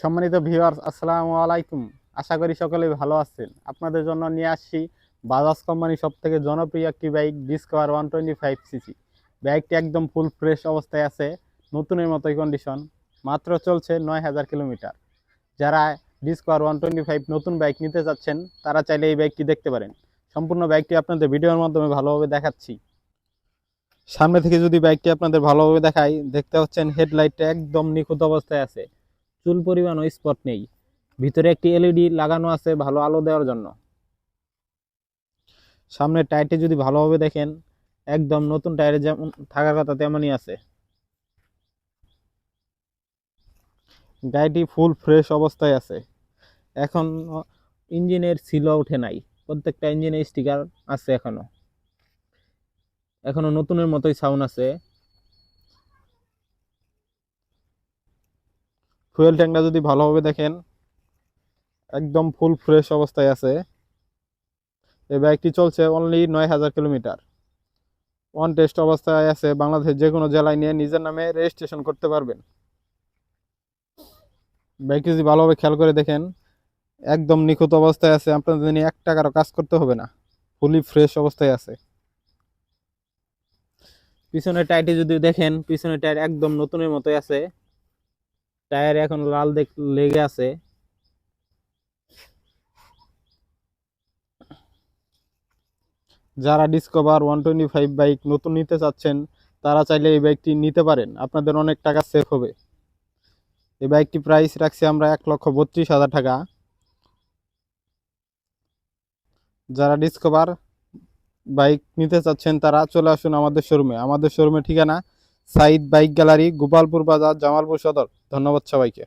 সম্মানিত ভিউয়ার্স, আসসালামু আলাইকুম। আশা করি সকলে ভালো আছেন। আপনাদের জন্য নিয়ে আসছি বাজাজ কোম্পানি সব থেকে জনপ্রিয় একটি bike Discover one twenty five CC বাইকটি একদম ফুল ফ্রেশ অবস্থায় আছে, নতুনের মতোই কন্ডিশন মাত্র চলছে নয় হাজার কিলোমিটার। যারা ডিসকভার ওয়ান টোয়েন্টি ফাইভ নতুন বাইক নিতে চাচ্ছেন তারা চাইলে এই বাইকটি দেখতে পারেন। সম্পূর্ণ বাইকটি আপনাদের ভিডিওর মাধ্যমে ভালোভাবে দেখাচ্ছি। সামনে থেকে যদি বাইকটি আপনাদের ভালোভাবে দেখাই, দেখতে হচ্ছেন হেডলাইটটা একদম নিখুঁত অবস্থায় আছে। চুল পরিমাণও স্পট নেই। ভিতরে একটি এলইডি লাগানো আছে ভালো আলো দেওয়ার জন্য। সামনে টায়ারটি যদি ভালোভাবে দেখেন, একদম নতুন টায়ারে যেমন থাকার কথা তেমনই আছে। গাড়িটি ফুল ফ্রেশ অবস্থায় আছে। এখন ইঞ্জিনের সিলও ওঠে নাই। প্রত্যেকটা ইঞ্জিনের স্টিকার আছে এখনও। এখনও নতুনের মতোই সাউন্ড আছে। ফুয়েল ট্যাঙ্কটা যদি ভালোভাবে দেখেন, একদম ফুল ফ্রেশ অবস্থায় আছে। এই বাইকটি চলছে অনলি নয় হাজার কিলোমিটার। ওয়ান টেস্ট অবস্থায় আছে, বাংলাদেশের যে কোনো জেলায় নিয়ে নিজের নামে রেজিস্ট্রেশন করতে পারবেন। বাইকটি যদি ভালোভাবে খেয়াল করে দেখেন, একদম নিখুঁত অবস্থায় আছে। আপনাদের নিয়ে এক টাকারও কাজ করতে হবে না ফুলি ফ্রেশ অবস্থায় আছে। পিছনের টায়ারটি যদি দেখেন, পিছনের টায়ার একদম নতুনের মতোই আছে। টায়ার এখন লাল দেখ, লেগে আছে। যারা Discover one twenty five bike নতুন নিতে চাচ্ছেন, তারা চাইলে এই বাইকটি নিতে পারেন। আপনাদের অনেক টাকা সেভ হবে। এই বাইকটি প্রাইস রাখছি আমরা এক লক্ষ বত্রিশ হাজার টাকা। যারা ডিসকভার বাইক নিতে চাচ্ছেন, তারা চলে আসুন আমাদের শোরুমে আমাদের শোরুমের ঠিকানা সাইদ বাইক গ্যালারি গোপালপুর বাজার জামালপুর সদর। ধন্যবাদ সবাইকে।